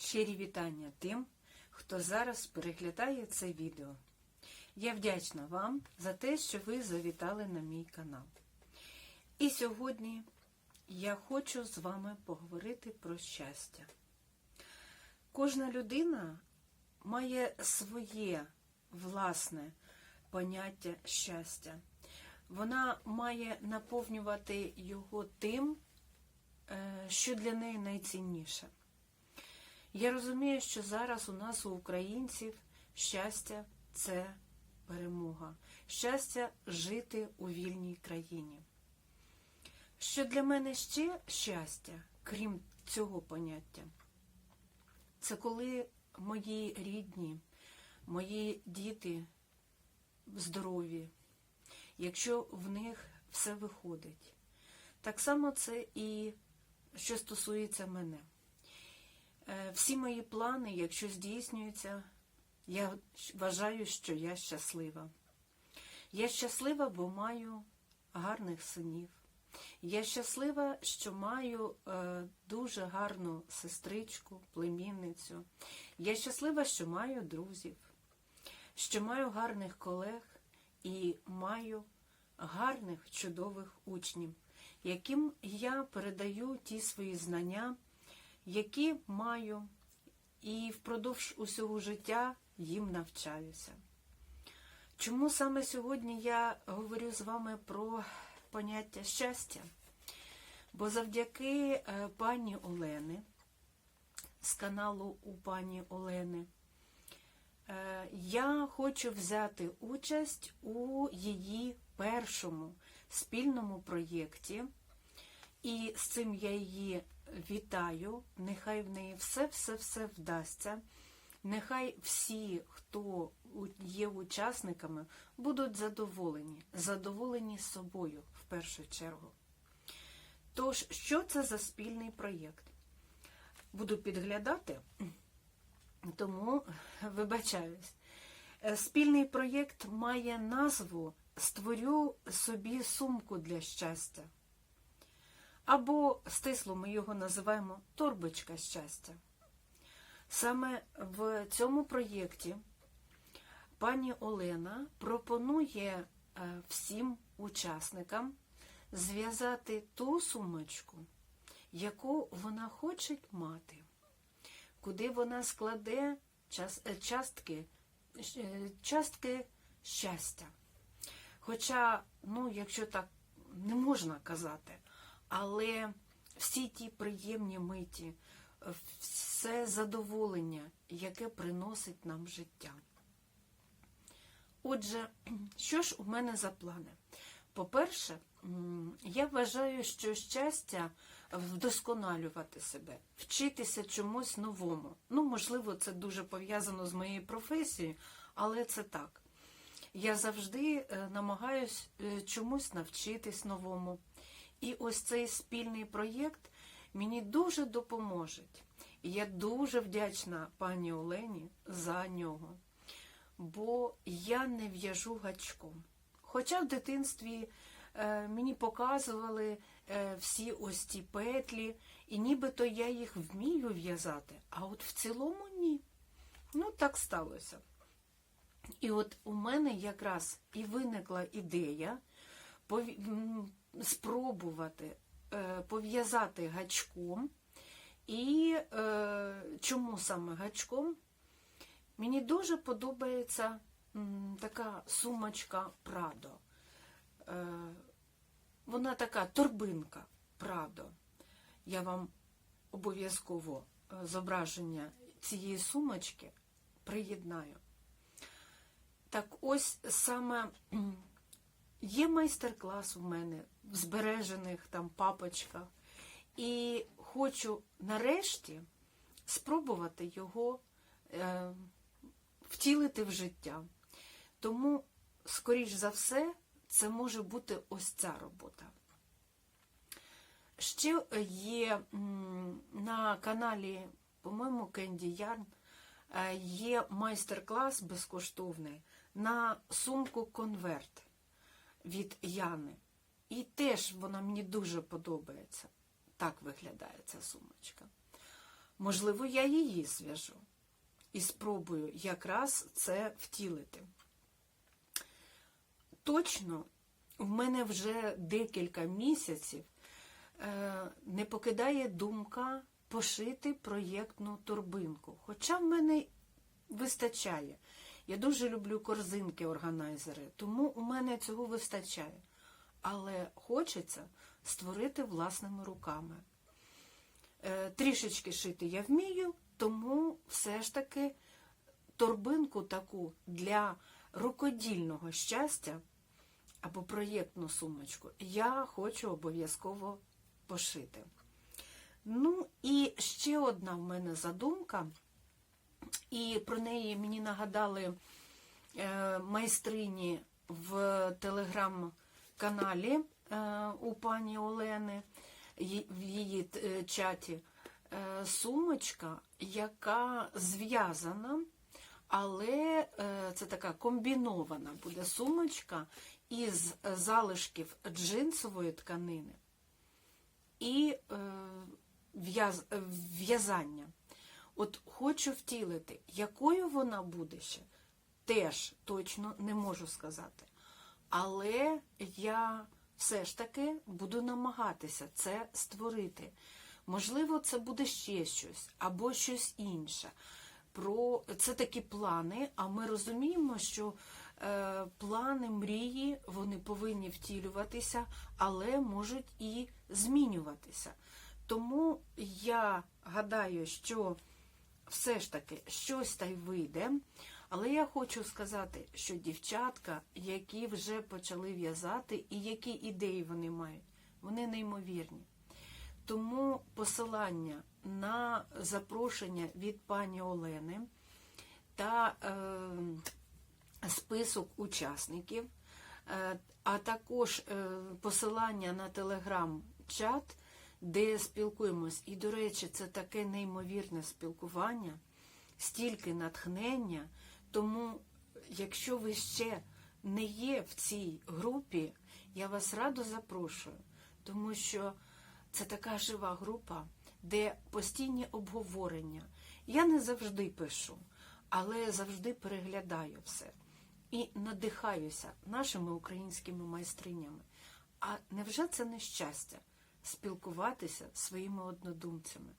Щирі вітання тим, хто зараз переглядає це відео. Я вдячна вам за те, що ви завітали на мій канал. І сьогодні я хочу з вами поговорити про щастя. Кожна людина має своє власне поняття щастя. Вона має наповнювати його тим, е, що для неї найцінніше. Я розумію, що зараз у нас у українців щастя це перемога, щастя жити у вільній країні. Що для мене ще щастя, крім цього поняття, це коли мої рідні, мої діти здорові, якщо в них все виходить. Так само це і що стосується мене. Е, Всі мої плани, якщо здійснюються, я вважаю, що я щаслива. Я щаслива, бо маю гарних синів. Я щаслива, що маю е, дуже гарну сестричку, племінницю. Я щаслива, що маю друзів, що маю гарних колег і маю гарних, чудових учнів, яким я передаю ті свої знання, які маю, і впродовж усього життя їм навчаюся. Чому саме сьогодні я говорю з вами про поняття щастя? Бо завдяки е, пані Олени, з каналу у пані Олени, е, я хочу взяти участь у її першому спільному проєкті. І з цим я її вітаю. Нехай в неї все-все-все вдасться. Нехай всі, хто є учасниками, будуть задоволені, задоволені собою в першу чергу. Тож, що це за спільний проєкт? Буду підглядати, тому вибачаюсь. Е, Спільний проєкт має назву Створю собі сумку для щастя. Або стисло ми його називаємо торбочка щастя. Саме в цьому проєкті пані Олена пропонує е, всім учасникам зв'язати ту сумочку, яку вона хоче мати, куди вона складе е, частки, е, частки щастя. Хоча, ну, якщо так не можна казати, але всі ті приємні миті, все задоволення, яке приносить нам життя. Отже, що ж у мене за плани? По-перше, я вважаю, що щастя вдосконалювати себе, вчитися чомусь новому. Ну, можливо, це дуже пов'язано з моєю професією, але це так. Я завжди е, намагаюсь е, чомусь навчитись новому. І ось цей спільний проєкт мені дуже допоможе. І я дуже вдячна пані Олені за нього. Бо я не в'яжу гачком. Хоча в дитинстві е, мені показували е, всі ось ці петлі, і нібито я їх вмію в'язати, а от в цілому ні. Ну, так сталося. І от у мене якраз і виникла ідея спробувати е, пов'язати гачком. І е, чому саме гачком? Мені дуже подобається м, така сумочка Прадо. Е, вона така торбинка Прадо. Я вам обов'язково е, зображення цієї сумочки приєднаю. Так ось саме є майстер-клас у мене в збережених там папочках. І хочу нарешті спробувати його е, втілити в життя. Тому, скоріш за все, це може бути ось ця робота. Ще є на каналі, по-моєму, Кенді Ярн, е, є майстер-клас безкоштовний на сумку конверт від Яни. І теж вона мені дуже подобається. Так виглядає ця сумочка. Можливо, я її зв'яжу і спробую якраз це втілити. Точно, в мене вже декілька місяців е, не покидає думка пошити проєктну торбинку. Хоча в мене вистачає. Я дуже люблю корзинки органайзери, тому у мене цього вистачає. Але хочеться створити власними руками. Е, Трішечки шити я вмію, тому все ж таки торбинку таку для рукодільного щастя або проєктну сумочку я хочу обов'язково пошити. Ну і ще одна в мене задумка, і про неї мені нагадали е, майстрині в телеграм-каналі е, у пані Олени в її е, чаті. Сумочка, яка зв'язана, але це така комбінована буде сумочка із залишків джинсової тканини і в'яз- в'язання. От хочу втілити, якою вона буде ще, теж точно не можу сказати. Але я все ж таки буду намагатися це створити. Можливо, це буде ще щось або щось інше. Про це такі плани, а ми розуміємо, що е, плани, мрії вони повинні втілюватися, але можуть і змінюватися. Тому я гадаю, що все ж таки щось та й вийде. Але я хочу сказати, що дівчатка, які вже почали в'язати, і які ідеї вони мають, вони неймовірні. Тому посилання на запрошення від пані Олени та е, список учасників, е, а також е, посилання на телеграм-чат, де спілкуємось. І, до речі, це таке неймовірне спілкування, стільки натхнення. Тому, якщо ви ще не є в цій групі, я вас радо запрошую, тому що це така жива група, де постійні обговорення. Я не завжди пишу, але завжди переглядаю все і надихаюся нашими українськими майстринями. А невже це не щастя спілкуватися своїми однодумцями?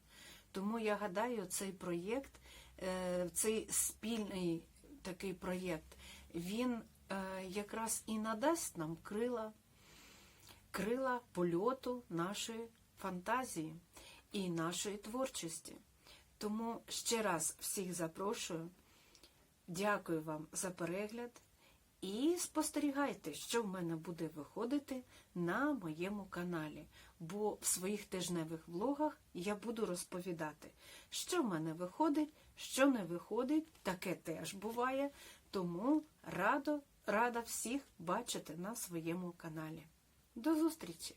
Тому я гадаю, цей проєкт, е, цей спільний такий проєкт, він е, якраз і надасть нам крила, крила польоту нашої фантазії і нашої творчості. Тому ще раз всіх запрошую. Дякую вам за перегляд і спостерігайте, що в мене буде виходити на моєму каналі, бо в своїх тижневих влогах я буду розповідати, що в мене виходить, що не виходить, таке теж буває. Тому радо, рада всіх бачити на своєму каналі. До зустрічі!